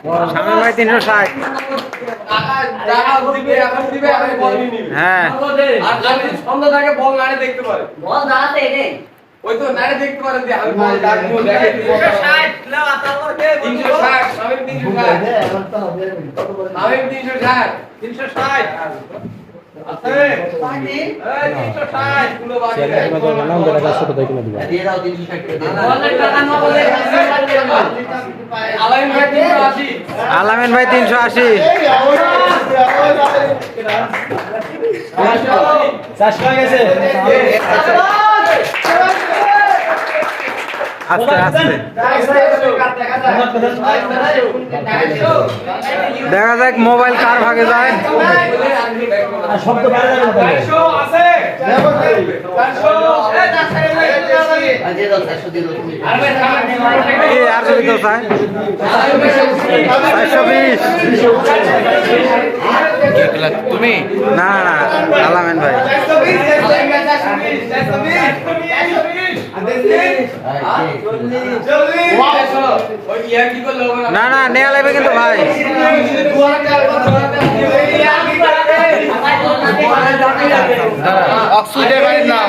শামিম ভাই তিনশো ষাট। হ্যাঁ। আর যদি সন্ধ্যা থাকে বল নাড়ে দেখতে পারে বল দাঁড়াতে এনে ওই তো নাড়ে দেখতে পারে যে আমি বল ডাকবো দেখে তিনশো আছে গুলো বাকি দিয়ে দাও তিনশো ষাট করে দিয়ে দাও। বলের টাকা না বলে আলাইন ভাই তিনশো আশি আলামিন ভাই তিনশো আশি। আস্তে আস্তে। দেখা যাক মোবাইল কার ভাগে যায়। যদি কেউ চায় চারশো বিশ তুমি? না না না আলামিন ভাই। না না নেওয়া লাগবে কিন্তু ভাই। অক্সিডের নাম।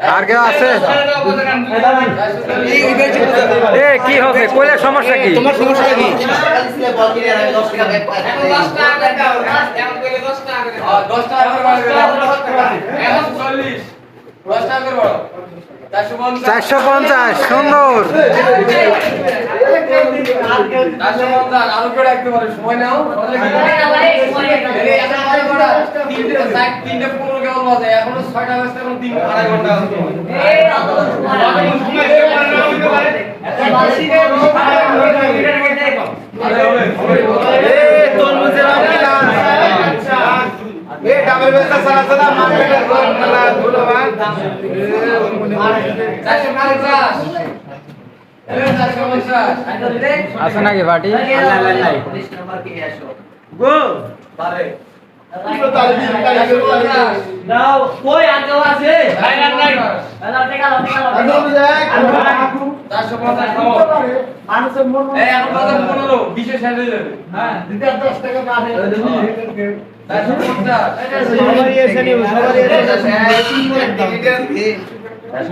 আর কেউ আছে? এ কি হবে? কইলে সমস্যা কি? তোমার সমস্যা কি? চারশো পঞ্চাশ সুন্দর। এখনও ছয়টা বাজতে এখন তিন আড়াই ঘণ্টা আছে। আছে নাকি পার্টি বারে। দাও কই আর কেউ আছে চারশো পঞ্চাশ খাব। এই, এখন বাজে পনেরো, বিশে শেষ হয়ে যাবে। চারশো পঞ্চাশ। সবারই সবারই হ্যাঁ,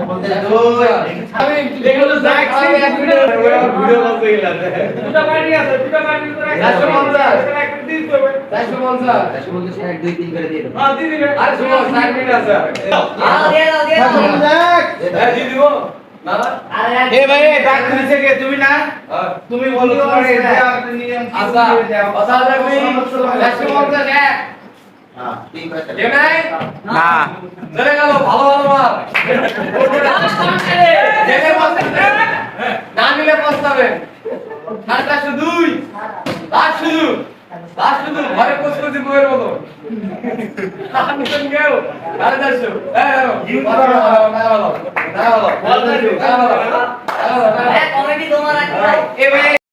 তুমি না হ্যাঁ। তুমি বলো তোমার এই যে আপনি নিয়ম কি আচ্ছা, না চলে গেল, ভালো ভালো মাল। যেতে পস্তাবেন। না নিলে পস্তাবেন। সাড়ে চারশো দুই। লাস্ট শুধু। লাস্ট শুধু। ঘরে পোস্ট করছি বইয়ের মতো। সাড়ে চারশো। এ ভাই